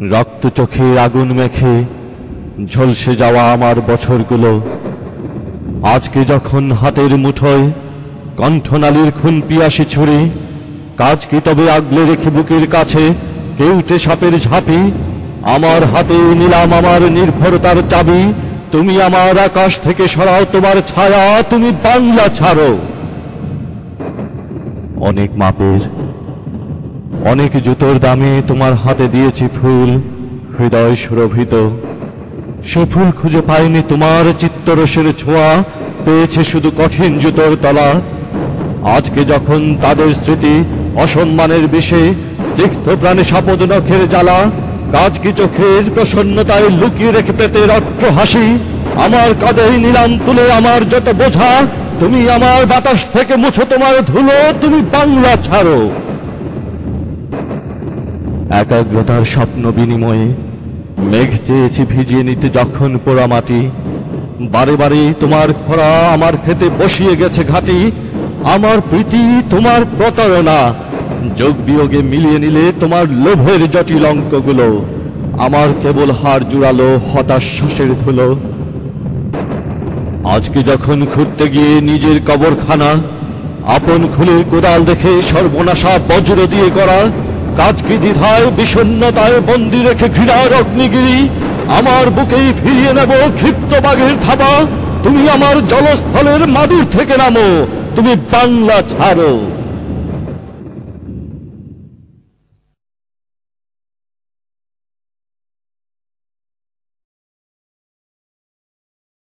রক্ত চোখে আগুন মেখে ঝলসে যাওয়া আমার বছরগুলো। আজকে যখন হাতের মুঠোয় কণ্ঠনালীর খুন পিয়াসি ছুরি কাজ কি তবে আগলে রেখে বুকের কাছে কেউটে সাপের ঝাঁপি? আমার হাতে নিলাম আমার নির্ভরতার চাবি, তুমি আমার আকাশ থেকে সরাও তোমার ছায়া, তুমি বাংলা ছাড়ো। অনেক মাপের অনেক জুতোর দামে তোমার হাতে দিয়েছি ফুল, হৃদয় সুরভিত সে ফুল খুঁজে পায়নি তোমার চিত্তরসের ছোঁয়া, পেয়েছে শুধু কঠিন জুতোর তলা। আজকে যখন তাদের স্মৃতি অসম্মানের বিষে, তিক্ত প্রাণে সাপদ নখের জ্বালা কাজ কি চোখের প্রসন্নতায় লুকিয়ে রেখে পেতে রক্ত হাসি, আমার কাঁধে নিলাম তুলে আমার যত বোঝা, তুমি আমার বাতাস থেকে মুছো তোমার ধুলো, তুমি বাংলা ছাড়ো। একাগ্রতার স্বপ্ন বিনিময়ে মেঘ চেয়েছি ভিজিয়ে নিতে যখন পোড়া মাটি বারে বারে তোমার খরা আমার খেতে বসিয়ে গেছে ঘাটি, আমার প্রীতি তোমার প্রতারণা। যোগ বিয়োগে মিলিয়ে নিলে তোমার লোভের জটিল অঙ্কগুলো, আমার কেবল হার জুড়ালো হতাশ শ্বাসের ধুলো। আজকে যখন খুঁড়তে গিয়ে নিজের কবরখানা, আপন খুলের কোদাল দেখে সর্বনাশা বজ্র দিয়ে করা কাজ কি দ্বিধায় বিষণ্ণতায় বন্দি রেখে ঘৃণার অগ্নিগিরি, আমার বুকেই ফিরিয়ে নেব ক্ষিপ্ত বাঘের থাবা। তুমি আমার জলস্থলের মাদুর থেকে নামো, তুমি বাংলা ছাড়ো।